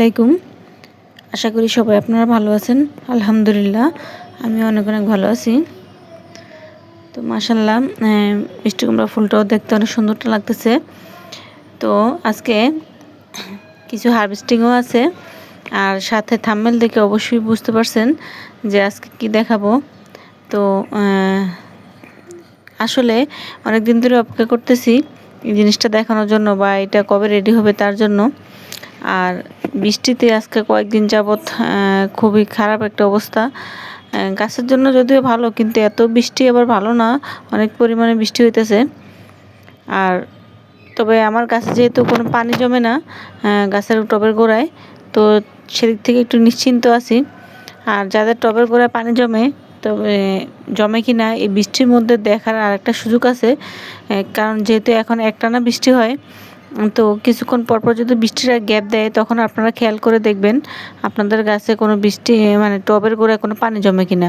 আলাইকুম। আশা করি সবাই আপনারা ভালো আছেন। আলহামদুলিল্লাহ, আমি অনেক অনেক ভালো আছি। তো মাসাল্লাহ মিষ্টি কুমড়া ফুলটাও দেখতে অনেক সুন্দরটা লাগতেছে। তো আজকে কিছু হারভেস্টিংও আছে। আর সাথে থাম্মেল দেখে অবশ্যই বুঝতে পারছেন যে আজকে কি দেখাবো। তো আসলে অনেক দিন ধরে অপেক্ষা করতেছি এই জিনিসটা দেখানোর জন্য বা এটা কবে রেডি হবে তার জন্য। আর বৃষ্টিতে আজকে কয়েকদিন যাবৎ খুবই খারাপ একটা অবস্থা। গাছের জন্য যদিও ভালো, কিন্তু এত বৃষ্টি আবার ভালো না, অনেক পরিমাণে বৃষ্টি হইতেছে। আর তবে আমার গাছে যেহেতু কোনো পানি জমে না গাছের টবের গোড়ায়, তো সেদিক থেকে একটু নিশ্চিন্ত আছি। আর যাদের টবের গোড়ায় পানি জমে, তবে জমে কি না এই বৃষ্টির মধ্যে দেখার আর একটা সুযোগ আছে। কারণ যেহেতু এখন একটানা বৃষ্টি হয় তো কিছুক্ষণ পরপর যদি বৃষ্টিটা গ্যাপ দেয়, তখন আপনারা খেয়াল করে দেখবেন আপনাদের গাছে কোনো বৃষ্টি মানে টবের গোড়ায় কোনো পানি জমে কি না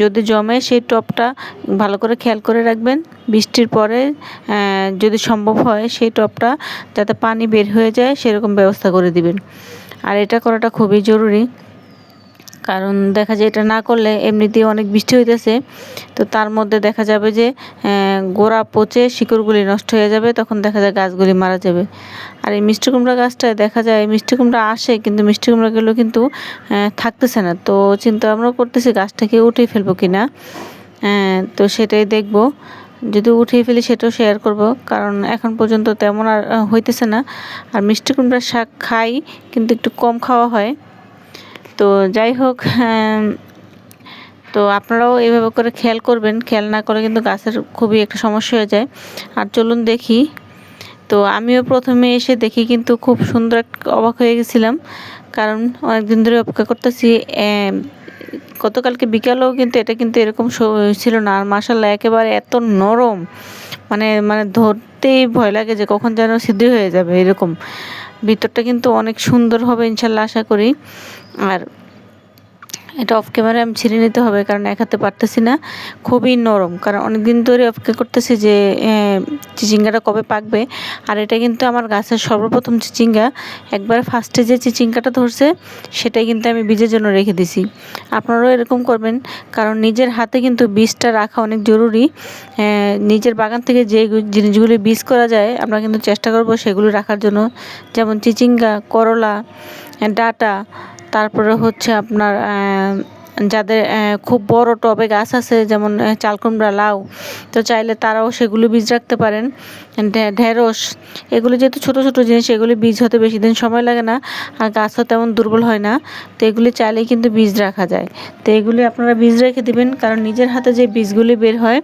যদি জমে সেই টবটা ভালো করে খেয়াল করে রাখবেন। বৃষ্টির পরে যদি সম্ভব হয় সেই টবটা যাতে পানি বের হয়ে যায়, সেরকম ব্যবস্থা করে দিবেন। আর এটা করাটা খুবই জরুরি। কারণ দেখা যায় এটা না করলে এমনিতেই অনেক বৃষ্টি হইতেছে। তো তার মধ্যে দেখা যাবে যে গোড়া পচে শিকড়গুলি নষ্ট হয়ে যাবে, তখন দেখা যায় গাছগুলি মারা যাবে। আর এই মিষ্টি কুমড়া গাছটায় দেখা যায় মিষ্টি কুমড়া আসে, কিন্তু মিষ্টি কুমড়াগুলো কিন্তু থাকতেছে না। তো চিন্তা ভাবনা করতেছি গাছটাকে উঠে ফেলব কি না তো সেটাই দেখব। যদি উঠিয়ে ফেলি সেটাও শেয়ার করব, কারণ এখন পর্যন্ত তেমন আর, হইতেছে না। আর মিষ্টি কুমড়ার শাক খাই, কিন্তু একটু কম খাওয়া হয়। তো যাই হোক হ্যাঁ, তো আপনারাও এইভাবে করে খেয়াল করবেন। খেয়াল না করে কিন্তু গাছের খুবই একটা সমস্যা হয়ে যায়। আর চলুন দেখি। তো আমিও প্রথমে এসে দেখি কিন্তু খুব সুন্দর অবাক হয়ে গেছিলাম। কারণ অনেকদিন ধরে অপেক্ষা করতেছি গতকালকে বিকালেও কিন্তু এটা কিন্তু এরকম ছিল না। আর মাসাল্লাহ একেবারে এত নরম। মানে মানে ধরতেই ভয় লাগে যে কখন যেন সিদ্ধি হয়ে যাবে এরকম। ভিতরটা কিন্তু অনেক সুন্দর হবে ইনশাল্লাহ আশা করি। আর এটা অফ ক্যামেরা আমি ছিঁড়ে নিতে হবে কারণ এক হাতে পারতেছি না। খুবই নরম, কারণ অনেক দিন ধরে অপেক্ষা করতেছি যে চিচিঙ্গাটা কবে পাকবে। আর এটা কিন্তু আমার গাছের সর্বপ্রথম চিচিঙ্গা। একবার ফার্স্টে যে চিচিঙ্গাটা ধরছে, সেটাই কিন্তু আমি বীজের জন্য রেখে দিছি। আপনারাও এরকম করবেন, কারণ নিজের হাতে কিন্তু বীজটা রাখা অনেক জরুরি। নিজের বাগান থেকে যে জিনিসগুলি বীজ করা যায়, আমরা কিন্তু চেষ্টা করব সেগুলো রাখার জন্য। যেমন চিচিঙ্গা, করলা, ডাটা তারপরে হচ্ছে আপনার যাদের খুব বড় টবে গাছ আছে, যেমন চালকুমড়া, লাউ, তো চাইলে তারাও সেগুলো বীজ রাখতে পারেন। ঢেঁড়স, এগুলো যেহেতু ছোট ছোট জিনিস, এগুলি বীজ হতে বেশি দিন সময় লাগে না, আর গাছও তেমন দুর্বল হয় না, তো এগুলি চাইলেই কিন্তু বীজ রাখা যায়। তো এগুলি আপনারা বীজ রেখে দিবেন, কারণ নিজের হাতে যে বীজগুলি বের হয়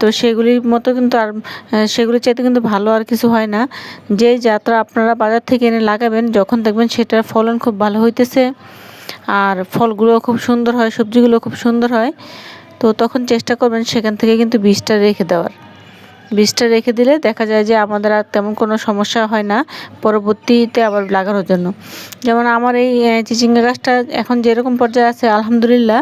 তো সেগুলির মতো কিন্তু আর সেগুলি চাইতে কিন্তু ভালো আর কিছু হয় না। যে যাত্রা আপনারা বাজার থেকে এনে লাগাবেন, যখন দেখবেন সেটার ফলন খুব ভালো হইতেছে। আর ফলগুলো খুব সুন্দর হয়, সবজিগুলো খুব সুন্দর হয়। তো তখন চেষ্টা করবেন সেখান থেকে কিন্তু বীজটা রেখে দেওয়ার। বীজটা রেখে দিলে দেখা যায় যে আমাদের আর তেমন কোনো সমস্যা হয় না, পরবর্তীতে আবার লাগানোর জন্য। যেমন আমার এই চিচিঙ্গা গাছটা এখন যেরকম পর্যায়ে আছে, আলহামদুলিল্লাহ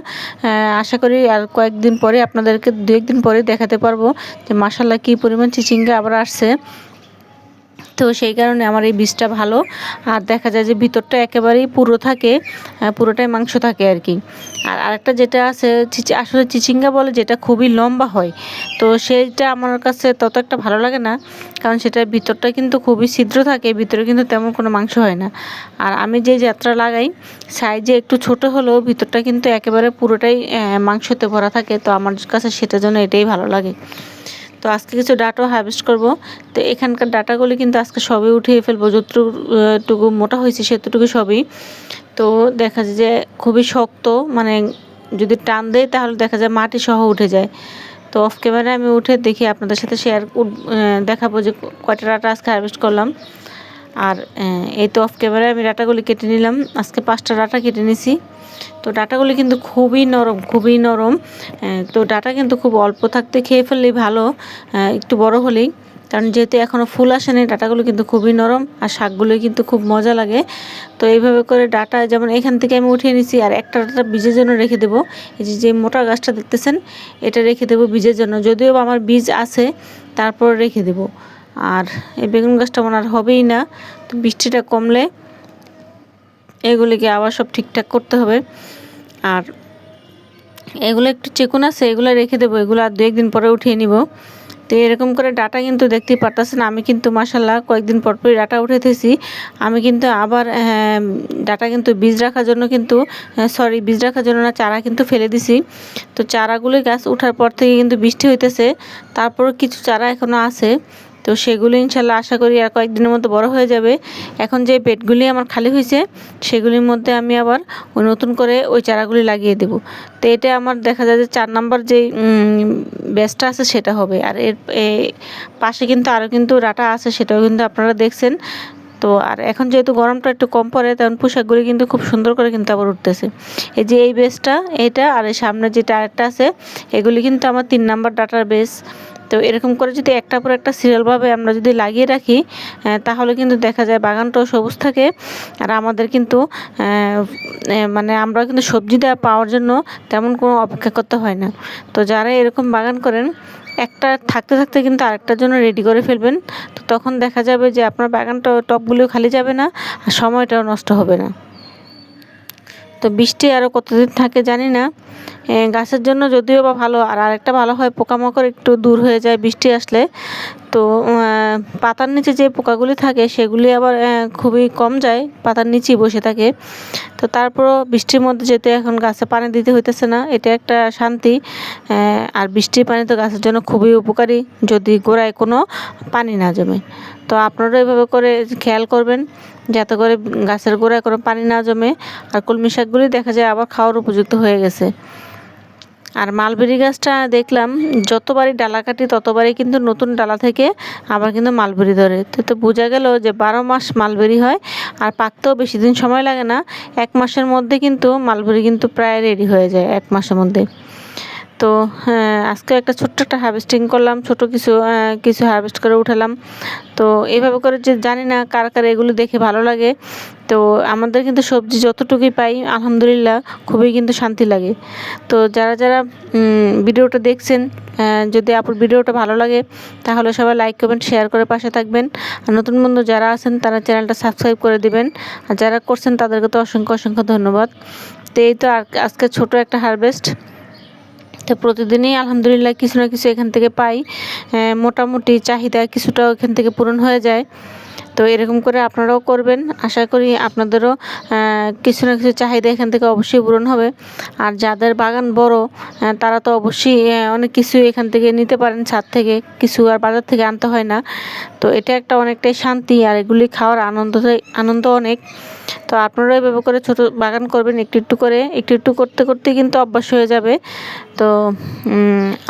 আশা করি আর কয়েকদিন পরে আপনাদেরকে দু একদিন পরে দেখাতে পারব যে মাসাল্লাহ কী পরিমাণ চিচিঙ্গা আবার আসছে। তো সেই কারণে আমার এই বীজটা ভালো। আর দেখা যায় যে ভিতরটা একেবারেই পুরো থাকে পুরোটাই মাংস থাকে আর কি। আর আরেকটা যেটা আছে আসলে চিচিঙ্গা বলে যেটা খুবই লম্বা হয়, তো সেইটা আমার কাছে তত একটা ভালো লাগে না, কারণ সেটার ভিতরটা কিন্তু খুবই ছিদ্র থাকে, ভিতরে কিন্তু তেমন কোনো মাংস হয় না। আর আমি যে যাত্রা লাগাই সাইজে একটু ছোট হলেও ভিতরটা কিন্তু একেবারে পুরোটাই মাংসতে ভরা থাকে, তো আমার কাছে সেটার জন্য এটাই ভালো লাগে। তো আজকে কিছু ডাটাও হারভেস্ট করব। তো এখানকার ডাটাগুলি কিন্তু আজকে সবই উঠিয়ে ফেলব। যতটুকু মোটা হয়েছে সেতটুকু সবই। তো দেখা যায় যে খুবই শক্ত মানে যদি টান দেয় তাহলে দেখা যায় মাটি সহ উঠে যায়। তো অফ ক্যামেরায় আমি উঠে দেখি আপনাদের সাথে শেয়ার দেখাবো যে কয়টা ডাটা আজকে হারভেস্ট করলাম। আর এই তো অফ ক্যামেরায় আমি ডাটাগুলি কেটে নিলাম। আজকে পাঁচটা ডাটা কেটে নিছি। তো ডাটাগুলি কিন্তু খুবই নরম খুবই নরম। তো ডাটা কিন্তু খুব অল্প থাকতে খেয়ে ফেললেই ভালো। একটু বড় হলেই। কারণ যেহেতু এখনও ফুল আসেনি, ডাটাগুলো কিন্তু খুবই নরম আর শাকগুলোই কিন্তু খুব মজা লাগে। তো এইভাবে করে ডাটা যেমন এখান থেকে আমি উঠিয়ে নিছি আর একটা ডাটা বীজের জন্য রেখে দেবো। এই যে যে মোটা গাছটা দেখতেছেন, এটা রেখে দেবো বীজের জন্য। যদিও আমার বীজ আছে, তারপর রেখে দেবো। আর এই বেগুন গাছটা মনে আর হবেই না। তো বৃষ্টিটা কমলে এগুলিকে আবার সব ঠিকঠাক করতে হবে। আর এগুলো একটু চেকুন আছে, এগুলো রেখে দেবো, এগুলো আর দু একদিন পরে উঠিয়ে নিব। তো এরকম করে ডাটা কিন্তু দেখতেই পারতেছেন, আমি কিন্তু মাসাল্লাহ কয়েকদিন পর পরই ডাটা উঠেতেছি। আমি কিন্তু আবার ডাটা কিন্তু বীজ রাখার জন্য কিন্তু সরি বীজ রাখার জন্য না, চারা কিন্তু ফেলে দিছি। তো চারাগুলি গাছ ওঠার পর থেকে কিন্তু বৃষ্টি হইতেছে, তারপরও কিছু চারা এখনও আছে। তো সেগুলো ইনশাল্লাহ আশা করি আর কয়েকদিনের মধ্যে বড় হয়ে যাবে। এখন যে বেডগুলি আমার খালি হয়েছে, সেগুলির মধ্যে আমি আবার ওই নতুন করে ওই চারাগুলি লাগিয়ে দেব। তো এটা আমার দেখা যায় যে চার নাম্বার যে ব্যাসটা আছে সেটা হবে। আর এর পাশে কিন্তু আরও কিন্তু ডাটা আছে, সেটাও কিন্তু আপনারা দেখছেন। তো আর এখন যেহেতু গরমটা একটু কম পড়ে, তখন পোশাকগুলি কিন্তু খুব সুন্দর করে কিন্তু আবার উঠতেছে। এই যে এই বেসটা এটা আর এই সামনে যে টায়ারটা আছে, এগুলি কিন্তু আমার তিন নাম্বার ডাটার বেস তো এরকম করে যদি একটা পর একটা সিরিয়ালভাবে আমরা যদি লাগিয়ে রাখি তাহলে কিন্তু দেখা যায় বাগানটাও সবুজ থাকে। আর আমাদের কিন্তু মানে আমরা কিন্তু সবজি দেওয়া পাওয়ার জন্য তেমন কোনো অপেক্ষা করতে হয় না। তো যারা এরকম বাগান করেন, একটা থাকতে থাকতে কিন্তু আরেকটার জন্য রেডি করে ফেলবেন। তো তখন দেখা যাবে যে আপনার বাগানটা টপগুলিও খালি যাবে না আর সময়টাও নষ্ট হবে না। তো বৃষ্টি আরও কতদিন থাকে জানি না। গাছের জন্য যদিও বা ভালো, আর আরেকটা ভালো হয়, পোকামাকড় একটু দূর হয়ে যায় বৃষ্টি আসলে। তো পাতার নিচে যে পোকাগুলি থাকে, সেগুলি আবার খুবই কম যায়, পাতার নিচেই বসে থাকে। তো তারপরও বৃষ্টির মধ্যে যেতে এখন গাছে পানি দিতে হইতেছে না, এটা একটা শান্তি। আর বৃষ্টির পানি তো গাছের জন্য খুবই উপকারী, যদি গোড়ায় কোনো পানি না জমে। তো আপনারা এভাবে করে খেয়াল করবেন, যাতে করে গাছের গোড়ায় কোনো পানি না জমে। আর কলমি শাকগুলি দেখা যায় আবার খাওয়ার উপযুক্ত হয়ে গেছে। আর মালবেরি গাছটা দেখলাম, যতবারই ডালা কাটি ততবারই কিন্তু নতুন ডালা থেকে আবার কিন্তু মালবেরি ধরে। তো তো বোঝা গেল যে বারো মাস মালবেরি হয় আর পাকতেও বেশি দিন সময় লাগে না। এক মাসের মধ্যে কিন্তু মালবেরি কিন্তু প্রায় রেডি হয়ে যায়, এক মাসের মধ্যে। তো হ্যাঁ, আজকে একটা ছোট্ট একটা হারভেস্টিং করলাম ছোট কিছু কিছু হারভেস্ট করে উঠালাম। তো এভাবে করে যে জানি না কার কার এগুলো দেখে ভালো লাগে। তো আমাদের কিন্তু সবজি যতটুকুই পাই আলহামদুলিল্লাহ খুবই কিন্তু শান্তি লাগে। তো যারা যারা ভিডিওটা দেখছেন যদি আপুর ভিডিওটা ভালো লাগে তাহলে সবাই লাইক কমেন্ট শেয়ার করে পাশে থাকবেন। আর নতুন বন্ধু যারা আছেন তারা চ্যানেলটা সাবস্ক্রাইব করে দিবেন। আর যারা করছেন তাদেরকে তো অসংখ্য অসংখ্য ধন্যবাদ। তো এই তো আজকে ছোট একটা হারভেস্ট তো প্রতিদিনই আলহামদুলিল্লাহ কিছু না কিছু এখান থেকে পাই। মোটামুটি চাহিদা কিছুটা এখান থেকে পূরণ হয়ে যায়। তো এরকম করে আপনারাও করবেন। আশা করি আপনাদেরও কিছু না কিছু চাহিদা এখান থেকে অবশ্যই পূরণ হবে। আর যাদের বাগান বড় তারা তো অবশ্যই অনেক কিছু এখান থেকে নিতে পারেন ছাদ থেকে। কিছু আর বাজার থেকে আনতে হয় না। তো এটা একটা অনেকটাই শান্তি, আর এগুলি খাওয়ার আনন্দ আনন্দ অনেক। তো আপনারাও এভাবে করে ছোট বাগান করবেন, একটু একটু করে। একটু একটু করতে করতে কিন্তু অভ্যাস হয়ে যাবে। তো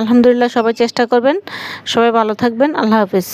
আলহামদুলিল্লাহ সবাই চেষ্টা করবেন। সবাই ভালো থাকবেন। আল্লাহ হাফিজ।